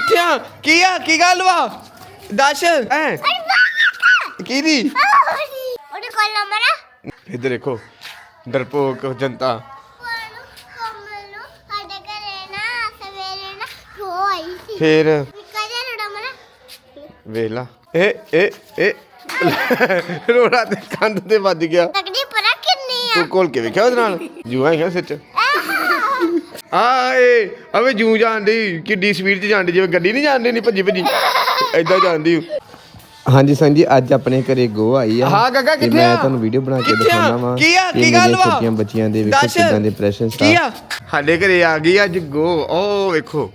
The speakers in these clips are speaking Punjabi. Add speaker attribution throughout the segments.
Speaker 1: ਕਿੱਥੇ ਆ ਕੀ ਆ? ਕੀ ਗੱਲ ਵਾ? ਦੱਸ। ਐ ਕੀ ਦੀ?
Speaker 2: ਉਹਦੇ ਕੋਲ ਨੰਬਰ
Speaker 1: ਇੱਧਰ ਦੇਖੋ ਡਰਪੋਕ ਜਨਤਾ। ਫੇਰ? ਵੇਖ ਲਾ। ਇਹ ਇਹ ਇਹ। ਰੋੜਾ ਤੇ ਕੰਧ ਤੇ ਵੱਜ ਗਿਆ।
Speaker 2: ਤਕੜੀ ਪਰਾ ਕਿੰਨੀ ਆ।
Speaker 1: ਤੂੰ ਕੋਲ ਕੇ ਵੇਖਿਆ ਉਹਦੇ ਨਾਲ? ਜੂਆ ਹੈਗਾ ਸਿਰ ਚ। ਆਏ ਅਵੇ ਜੂ ਜਾਂਦੀ ਕਿੱਡੀ ਸਪੀਡ 'ਚ ਜਾਂਦੀ ਜਿਵੇਂ ਗੱਡੀ ਨਹੀਂ ਜਾਂਦੀ ਨਹੀਂ ਭੱਜੀ ਭੱਜੀ। ਐਦਾਂ ਜਾਂਦੀ ਹਾਂਜੀ ਸੰਜੀ ਅੱਜ ਆਪਣੇ ਘਰੇ ਗੋ ਆਈ ਆ
Speaker 3: ਹਾਂ, ਗੱਗਾ
Speaker 1: ਤੇ
Speaker 3: ਕਿੱਥੇ
Speaker 1: ਮੈਂ
Speaker 3: ਆ?
Speaker 1: ਤੁਹਾਨੂੰ ਵੀਡੀਓ ਬਣਾ ਕੇ? ਦਿਖਾਉਣਾ ਵਾ
Speaker 3: ਕੀ ਆ?
Speaker 1: ਕਿ
Speaker 3: ਗੱਲ ਵਾ?
Speaker 1: ਛੋਟੀਆਂ ਬੱਚੀਆਂ ਦੇ ਵੇਖੋ। ਕਿਦਾਂ ਦੇ ਪ੍ਰੈਸ਼ਨ
Speaker 3: ਕੀ ਆ?
Speaker 1: ਸਾਡੇ ਘਰੇ ਆ ਗਈ ਅੱਜ ਗੋ। ਉਹ ਵੇਖੋ।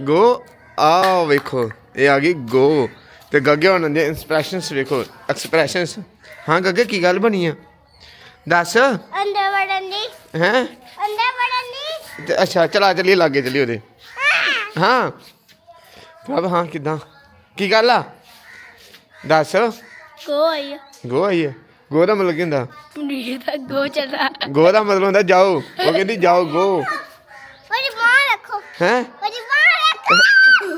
Speaker 1: ਗੋ ਆ ਵੇਖੋ। ਇਹ ਆ ਗਈ ਗੋ। ਤੇ ਗੱਗੇ ਉਹਨਾਂ ਦੇ ਐਕਸਪ੍ਰੈਸ਼ਨਸ ਵੇਖੋ। ਐਕਸਪ੍ਰੈਸ਼ਨਸ ਹਾਂ ਗੱਗੇ ਕੀ ਗੱਲ ਬਣੀ ਆ? ਦੱਸ।
Speaker 2: ਅੰਦਰ ਵੜਨ ਦੀ।
Speaker 1: ਹੈ?
Speaker 2: ਅੰਦਰ
Speaker 1: ਤੇ ਅੱਛਾ ਚਲਾ ਚੱਲੀਏ ਲਾਗੇ ਚੱਲੀਏ ਉਹਦੇ। ਹਾਂ। ਪ੍ਰਭ ਹਾਂ ਕਿਦਾਂ? ਕੀ ਗੱਲ ਆ? ਦੱਸ।
Speaker 2: ਕੋ ਆਈ
Speaker 1: ਗੋ ਆਈ ਹੈ ਗੋ ਦਾ ਮਤਲਬ ਕੀ ਹੁੰਦਾ?
Speaker 2: ਨੀ ਤਾਂ ਗੋ ਚੱਲਾ
Speaker 1: ਗੋ ਦਾ ਮਤਲਬ ਹੁੰਦਾ ਜਾਓ। ਉਹ ਕਹਿੰਦੀ ਜਾਓ ਗੋ।
Speaker 2: ਉਹਦੀ ਬਾਹ ਰੱਖੋ।
Speaker 1: ਹੈ?
Speaker 2: ਉਹਦੀ ਬਾਹ ਰੱਖੋ।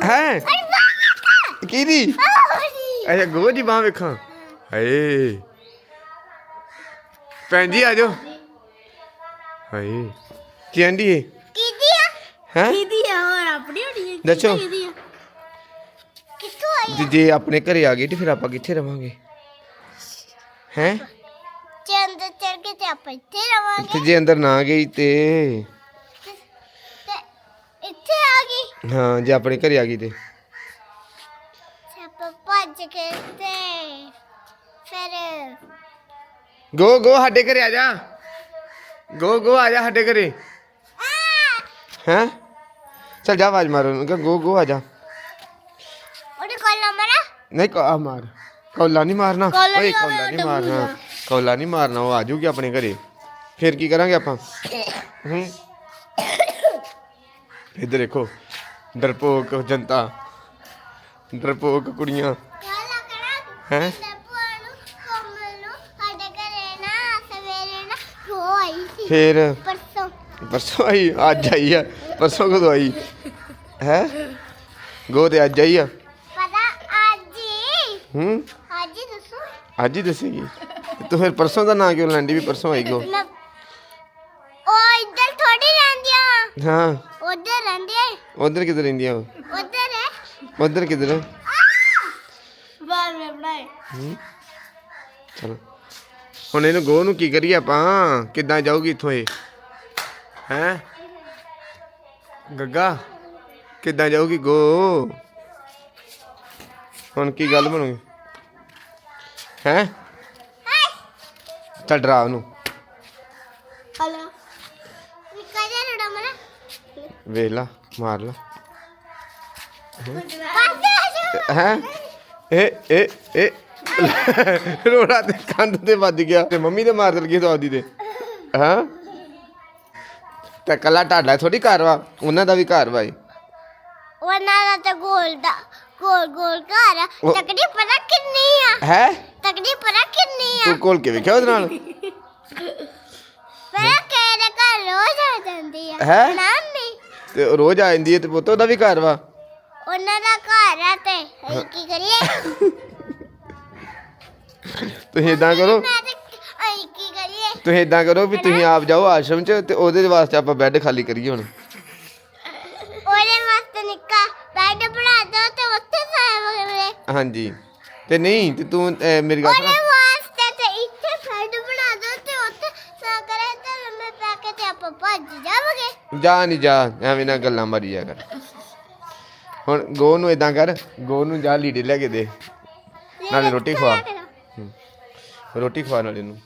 Speaker 1: ਹੈ?
Speaker 2: ਉਹਦੀ ਬਾਹ ਰੱਖੋ।
Speaker 1: ਕੀ ਦੀ
Speaker 2: ਉਹਦੀ
Speaker 1: ਅੱਛਾ ਗੋ ਦੀ ਬਾਹ ਵੇਖਾਂ। ਹਾਏ। ਭੈਣ ਜੀ ਆ ਜਾਓ। ਹਾਏ। ਕੀ ਆਂਦੀ ਏ
Speaker 2: ਕਿਦੀ ਆ?
Speaker 1: ਹੈ?
Speaker 2: ਕਿਦੀ ਆ? ਹੋਰ ਆਪਣੀ ਹੋਣੀ
Speaker 1: ਦੱਸੋ।
Speaker 2: ਕਿੱਥੋਂ ਆਈ
Speaker 1: ਜੇ- ਜੇ ਆਪਣੇ ਘਰੇ ਆ ਗਈ ਤੇ ਫਿਰ ਆਪਾਂ ਕਿੱਥੇ ਰਵਾਂਗੇ? ਹੈ?
Speaker 2: ਚੰਦ ਚੜ ਕੇ ਤੇ ਆਪਾਂ ਇੱਥੇ ਰਵਾਂਗੇ।
Speaker 1: ਤੇ ਜੇ ਅੰਦਰ ਨਾ ਗਈ ਤੇ।
Speaker 2: ਤੇ ਇੱਥੇ ਆ ਗਈ?
Speaker 1: ਹਾਂ ਜੇ ਆਪਣੇ ਘਰੇ ਆ ਗਈ ਤੇ।
Speaker 2: ਤੇ ਆਪਾਂ ਭੱਜ ਕੇ ਤੇ ਫਿਰ
Speaker 1: ਗੋ ਗੋ ਸਾਡੇ ਘਰੇ ਆ ਜਾ। ਗੋ ਗੋ ਆ ਜਾ ਸਾਡੇ ਘਰੇ। ਹੈ? ਚਲ ਜਾ ਆਵਾਜ਼ ਮਾਰੋ ਉਹਨੂੰ ਗੋ ਗੋ ਆ ਜਾ।
Speaker 2: ਉਹਦੇ ਕੋਲ ਆ
Speaker 1: ਨਹੀਂ ਕੋ ਆ ਮਾਰ। ਕੌਲਾ ਨਹੀਂ ਮਾਰਨਾ।
Speaker 2: ਕੌਲਾ
Speaker 1: ਓਏ ਕੌਲਾ ਨਹੀਂ ਮਾਰਨਾ। ਕੌਲਾ ਨਹੀਂ ਮਾਰਨਾ ਉਹ ਆ ਜਾਊਗੀ ਆਪਣੇ ਘਰੇ। ਫਿਰ ਕੀ ਕਰਾਂਗੇ ਆਪਾਂ? ਹੂੰ। ਇੱਧਰ ਦੇਖੋ ਡਰਪੋਕ ਜਨਤਾ ਡਰਪੋਕ ਕੁੜੀਆਂ। ਹੈ? ਫਿਰ?
Speaker 2: ਪਰਸੋਂ
Speaker 1: ਆਈ ਅੱਜ ਆਈ ਆ। ਪਰਸੋਂ ਕਦੋਂ ਆਈ? ਹੈ? ਗੋ ਤੇ ਅੱਜ ਆਈ ਆ?
Speaker 2: ਪਤਾ ਅੱਜ ਹੀ।
Speaker 1: ਹੂੰ?
Speaker 2: ਅੱਜ ਹੀ ਦੱਸੋ।
Speaker 1: ਅੱਜ ਹੀ ਦੱਸੇਗੀ। ਤੂੰ ਫਿਰ ਪਰਸੋਂ ਦਾ ਨਾਂ ਕਿਉਂ ਲੈਂਦੀ ਵੀ ਪਰਸੋਂ ਆਈ ਗੋ
Speaker 2: ਮੈਂ ਉਹ ਇੱਧਰ ਥੋੜੀ ਰਹਿੰਦੀਆਂ।
Speaker 1: ਹਾਂ।
Speaker 2: ਉਧਰ ਰਹਿੰਦੀਆਂ
Speaker 1: ਉਧਰ ਕਿੱਧਰ ਰਹਿੰਦੀਆਂ ਉਹ?
Speaker 2: ਉਧਰ ਹੈ
Speaker 1: ਉਧਰ ਕਿੱਧਰ
Speaker 2: ਬਾਹਰ ਮੈਂ ਬਣਾਏ।
Speaker 1: ਚਲੋ। ਹੁਣ ਇਹਨੂੰ ਗੋ ਨੂੰ ਕੀ ਕਰੀਏ ਆਪਾਂ? ਕਿੱਦਾਂ ਜਾਊਗੀ ਇੱਥੋਂ ਇਹ? ਹੈ? ਗੱਗਾ ਕਿੱਦਾਂ ਜਾਊਗੀ? ਗੋ। ਹੁਣ ਕੀ ਗੱਲ ਬਣੂਗੀ? ਹੈ? ਚੱਲ ਡਰਾ ਉਹਨੂੰ।
Speaker 2: ਹਲੋ। ਨਿੱਕਾ ਜਿਹਾ ਰੜਾ ਮਨਾ
Speaker 1: ਵੇਖ ਲਾ ਮਾਰ ਲਾ। ਹੈ? ਇਹ ਇਹ ਇਹ ਰੋੜਾ ਤੇ ਕੰਧ ਤੇ ਵੱਜ ਗਿਆ। ਤੇ ਮੰਮੀ ਤੇ ਮਾਰ ਦਲਗੀ ਤੁਹਾਡੀ ਤੇ। ਹਾਂ? ਤੇ ਕੱਲਾ ਢਾਡਾ ਥੋੜੀ ਘਰ ਵਾ? ਉਹਨਾਂ ਦਾ ਵੀ ਘਰ ਵਾ ਇਹ।
Speaker 2: ਉਹਨਾਂ ਦਾ ਤਾਂ ਗੋਲ ਦਾ ਗੋਲ ਗੋਲ ਘਰ ਆ।
Speaker 1: ਉਹ-
Speaker 2: ਤਕੜੀ ਪਤਾ ਕਿੰਨੀ ਆ?
Speaker 1: ਹੈ?
Speaker 2: ਤਕੜੀ ਪਤਾ ਕਿੰਨੀ ਆ?
Speaker 1: ਤੂੰ ਕੋਲ ਕੇ ਵੇਖਿਆ ਉਹਦੇ ਨਾਲ?
Speaker 2: ਪਰ ਕਿਹੜੇ ਘਰ ਰੋਜ਼ ਆ ਜਾਂਦੀ ਆ।
Speaker 1: ਹੈਂ?
Speaker 2: ਨਾਨੀ।
Speaker 1: ਤੇ ਉਹ ਰੋਜ਼ ਆ ਜਾਂਦੀ ਹੈ ਤੇ ਪੁੱਤ ਉਹਦਾ ਵੀ ਘਰ ਵਾ?
Speaker 2: ਉਹਨਾਂ ਦਾ ਘਰ ਆ ਤੇ ਅਸੀਂ ਕੀ ਕਰੀਏ?
Speaker 1: ਤੁਸੀਂ ਇਦਾਂ ਕਰੋ।
Speaker 2: ਮੈਂ
Speaker 1: ਤੁਸੀਂ ਇਦਾਂ ਕਰੋ ਵੀ ਤੁਸੀਂ ਆਪ ਜਾਓ ਆਸ਼ਰਮ ਚ ਤੇ ਉਹਦੇ ਵਾਸਤੇ ਆਪਾਂ ਬੈੱਡ ਖਾਲੀ ਕਰੀਏ ਹੁਣ।
Speaker 2: ਉਹਦੇ ਵਾਸਤੇ ਨਿੱਕਾ ਬੈੱਡ ਬਣਾ ਦੋ ਤੇ ਉੱਥੇ ਸਾਵੇਂ
Speaker 1: ਹਾਂਜੀ। ਤੇ ਨਹੀਂ ਤੇ ਤੂੰ ਅਹ, ਮੇਰੀ ਗੱਲ
Speaker 2: ਉਹਦੇ
Speaker 1: ਸੁਣ
Speaker 2: ਵਾਸਤੇ ਤੇ ਇੱਥੇ ਬੈੱਡ ਬਣਾ ਦੋ ਤੇ ਉੱਥੇ ਸਾ ਕਰੇ ਤੇ ਲੰਮੇ ਪੈ ਕੇ ਤੇ ਆਪਾਂ ਭੱਜ ਜਾਵਾਂਗੇ।
Speaker 1: ਜਾ ਨਹੀਂ ਜਾ ਐਵੇਂ ਨਾ ਗੱਲਾਂ ਮਾਰੀ ਜਾ ਕਰ। ਹੁਣ ਗੋ ਨੂੰ ਇਦਾਂ ਕਰ ਗੋ ਨੂੰ ਜਾ ਲੀੜੇ ਲੈ ਕੇ ਦੇ। ਨਾਲੇ ਰੋਟੀ ਖਵਾ। ਰੋਟੀ ਖਵਾ ਨਾਲੇ ਨੂੰ।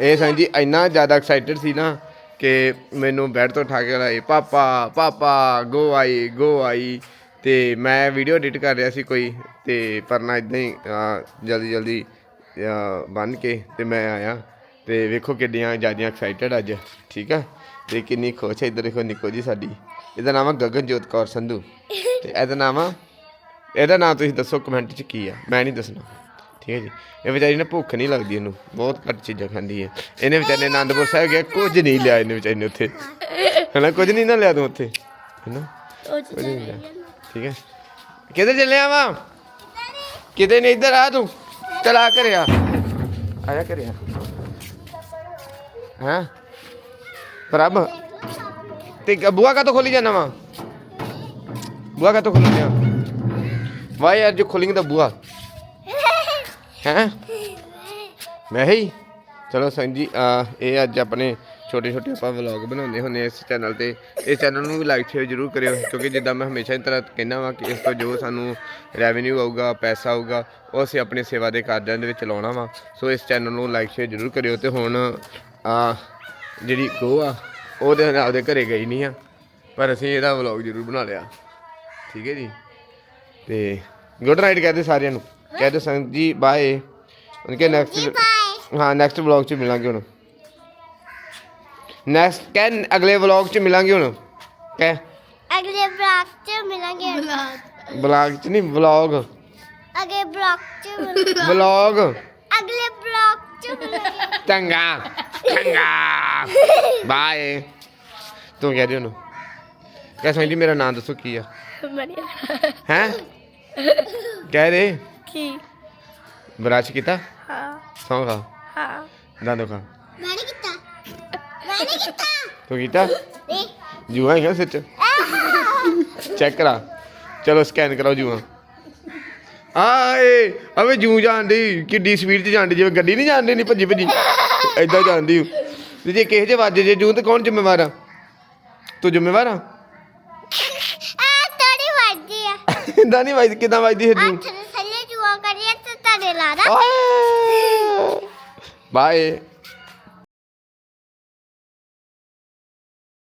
Speaker 1: ਇਹ ਸੰਜੀ ਇੰਨਾ ਜ਼ਿਆਦਾ ਐਕਸਾਈਟਡ ਸੀ ਨਾ ਕਿ ਮੈਨੂੰ ਬੈੱਡ ਤੋਂ ਉਠਾ ਕੇ ਲਾਏ ਪਾਪਾ ਪਾਪਾ ਗੋ ਆਈ ਗੋ ਆਈ। ਤੇ ਮੈਂ ਵੀਡੀਓ ਐਡਿਟ ਕਰ ਰਿਹਾ ਸੀ ਕੋਈ ਤੇ ਪਰ ਨਾ ਇਦਾਂ ਹੀ ਅਹ, ਜਲਦੀ ਜਲਦੀ ਬਨ ਕੇ ਤੇ ਮੈਂ ਆਇਆ। ਤੇ ਵੇਖੋ ਕਿੱਡੀਆਂ ਜਿਆਦੀਆਂ ਐਕਸਾਈਟਡ ਅੱਜ ਠੀਕ ਆ? ਤੇ ਕਿੰਨੀ ਖੁਸ਼ ਹੈ ਇੱਧਰ ਦੇਖੋ ਨਿੱਕੋ ਜੀ ਸਾਡੀ। ਇਹਦਾ ਨਾਮ ਆ ਗਗਨਜੋਤ ਕੌਰ ਸੰਧੂ। ਤੇ ਇਹਦਾ ਨਾਮ ਆ ਇਹਦਾ ਨਾਮ ਤੁਸੀਂ ਦੱਸੋ ਕਮੈਂਟ 'ਚ ਕੀ ਆ? ਮੈਂ ਨਹੀਂ ਦੱਸਣਾ। ਠੀਕ ਹੈ ਜੀ। ਇਹ ਵਿਚਾਰੀ ਨਾ ਭੁੱਖ ਨਹੀਂ ਲੱਗਦੀ ਇਹਨੂੰ। ਬਹੁਤ ਘੱਟ ਚੀਜ਼ਾਂ ਖਾਂਦੀ ਹੈ। ਇਹਨੇ ਵਿਚਾਰੇ ਨੇ ਆਨੰਦਪੁਰ ਸਾਹਿਬ ਗਿਆ ਕੁਝ ਨਹੀਂ ਲਿਆ ਇਹਨੇ ਵਿਚਾਰੀ ਨੇ ਉੱਥੇ। ਹਨਾ ਕੁਝ ਨਹੀਂ ਨਾ ਲਿਆ ਤੂੰ ਉੱਥੇ। ਹੈਨਾ? ਕੁਝ ਨਹੀਂ ਹੁੰਦਾ ਠੀਕ ਹੈ। ਕਿੱਧਰ ਚੱਲਿਆ ਵਾ? ਕਿਤੇ ਨਹੀਂ ਇੱਧਰ ਆ ਤੂੰ। ਚਲ ਆ ਘਰੇ ਆ। ਆ ਜਾ ਘਰੇ ਆ। ਹਾਂ? ਪ੍ਰਭ। ਤੇ ਬੂਆ ਕਾ ਤੋਂ ਖੋਲੀ ਜਾਣਾ ਵਾ? ਬੂਆ ਕਾ ਤੋਂ ਖੋਲੀ ਜਾ ਵਾਈ ਅੱਜ ਖੋਲਿੰਗ ਦਾ ਬੂਆ ਹੈ? ਮੈਂ ਹੀ? ਚਲੋ ਸੰਗ ਜੀ ਇਹ ਅੱਜ ਆਪਣੇ ਛੋਟੇ ਛੋਟੇ ਆਪਾਂ ਵਲੌਗ ਬਣਾਉਂਦੇ ਹੁੰਦੇ ਇਸ ਚੈਨਲ ਤੇ। ਇਸ ਚੈਨਲ ਨੂੰ ਵੀ ਲਾਈਕ ਸ਼ੇਅਰ ਜਰੂਰ ਕਰਿਓ, ਕਿਉਂਕਿ ਜਿੱਦਾਂ ਮੈਂ ਹਮੇਸ਼ਾ ਹੀ ਤਰ੍ਹਾਂ ਕਹਿੰਦਾ ਵਾਂ ਕਿ ਇਸ ਤੋਂ ਜੋ ਸਾਨੂੰ ਰੈਵਨਿਊ ਆਊਗਾ, ਪੈਸਾ ਆਊਗਾ, ਉਹ ਅਸੀਂ ਆਪਣੀ ਸੇਵਾ ਦੇ ਕਾਰਜਾਂ ਦੇ ਵਿੱਚ ਲਾਉਣਾ ਵਾ। ਸੋ ਇਸ ਚੈਨਲ ਨੂੰ ਲਾਈਕ ਸ਼ੇਅਰ ਜਰੂਰ ਕਰਿਓ ਤੇ ਹੁਣ, ਆ, ਜਿਹੜੀ ਗੋ ਆ ਉਹਦੇ ਨਾਲ ਆਪਦੇ ਘਰੇ ਗਈ ਨਹੀਂ ਆ, ਪਰ ਅਸੀਂ ਇਹਦਾ ਵਲੌਗ ਜਰੂਰ ਬਣਾ ਲਿਆ। ਠੀਕ ਹੈ ਜੀ? ਤੇ ਗੁੱਡ ਨਾਈਟ ਕਹਦੇ ਸਾਰਿਆਂ ਨੂੰ। ਕਹਦੇ ਸੰਗ ਜੀ ਬਾਏ ਉਨਕੇ ਨੈਕਸਟ ਹਾਂ ਨੈਕਸਟ ਵਲੌਗ 'ਚ ਮਿਲਾਂਗੇ ਹੁਣ। ਨੈਕਸਟ ਕਹਿ ਅਗਲੇ ਵਲੌਗ 'ਚ ਮਿਲਾਂਗੇ ਹੁਣ। ਕਹਿ।
Speaker 2: ਅਗਲੇ ਬਲੌਗ 'ਚ ਮਿਲਾਂਗੇ।
Speaker 1: ਵਲੌਗ 'ਚ ਨਹੀਂ ਵਲੌਗ
Speaker 2: ਅਗਲੇ ਬਲੌਗ 'ਚ ਮਿਲਾਂਗੇ।
Speaker 1: ਵਲੌਗ
Speaker 2: ਅਗਲੇ ਬਲੌਗ 'ਚ ਮਿਲਾਂਗੇ।
Speaker 1: ਚੰਗਾ। ਚੰਗਾ। ਬਾਏ ਤੂੰ ਕਹਿ ਦੇ ਉਹਨੂੰ। ਕਹਿ ਸੰਗ ਜੀ ਮੇਰਾ ਨਾਮ ਦੱਸੋ ਕੀ ਆ? ਹੈ? ਕਹਿ ਦੇ।
Speaker 2: ਕੀ?
Speaker 1: ਬਰਾਸ਼ ਕੀਤਾ?
Speaker 2: ਹਾਂ।
Speaker 1: ਸੌਂ ਖਾ।
Speaker 2: ਹਾਂ।
Speaker 1: ਦੰਦ ਖਾ।
Speaker 2: ਮੈਂ ਨਹੀਂ ਕੀਤਾ? ਮੈਂ ਨਹੀਂ ਕੀਤਾ?
Speaker 1: ਤੂੰ ਕੀਤਾ?
Speaker 2: ਨਹੀਂ
Speaker 1: ਜੂਆ ਹੈਗਾ ਸੱਚ ਚੈੱਕ ਕਰਾ। ਚਲੋ ਸਕੈਨ ਕਰਾਓ ਜੂਆ। ਆਏ। ਅਵੇ ਜੂ ਜਾਂਦੀ ਕਿੱਡੀ ਸਪੀਡ 'ਚ ਜਾਂਦੀ ਜਿਵੇਂ ਗੱਡੀ ਨਹੀਂ ਜਾਂਦੀ ਨਹੀਂ ਭੱਜੀ ਭੱਜੀ ਐਦਾਂ ਜਾਂਦੀ। ਤੇ ਜੇ ਕਿਸੇ 'ਚ ਵੱਜ ਜੇ ਜੂ ਤੇ ਕੌਣ ਜ਼ਿੰਮੇਵਾਰ ਆ? ਤੂੰ ਜ਼ਿੰਮੇਵਾਰ ਆ?
Speaker 2: ਆ ਤੜੀ ਵੱਜਦੀ ਆ।
Speaker 1: ਇਦਾਂ ਨਹੀਂ ਵੱਜਦੀ ਕਿਦਾਂ ਵੱਜਦੀ ਹੈ ਜੂ?
Speaker 2: ਅੱਠ ਦੇ ਥੱਲੇ ਜੂਆ ਕਰੀਏ ਤੇ ਤੁਹਾਡੇ ਲਾ ਦਾ
Speaker 1: ਬਾਏ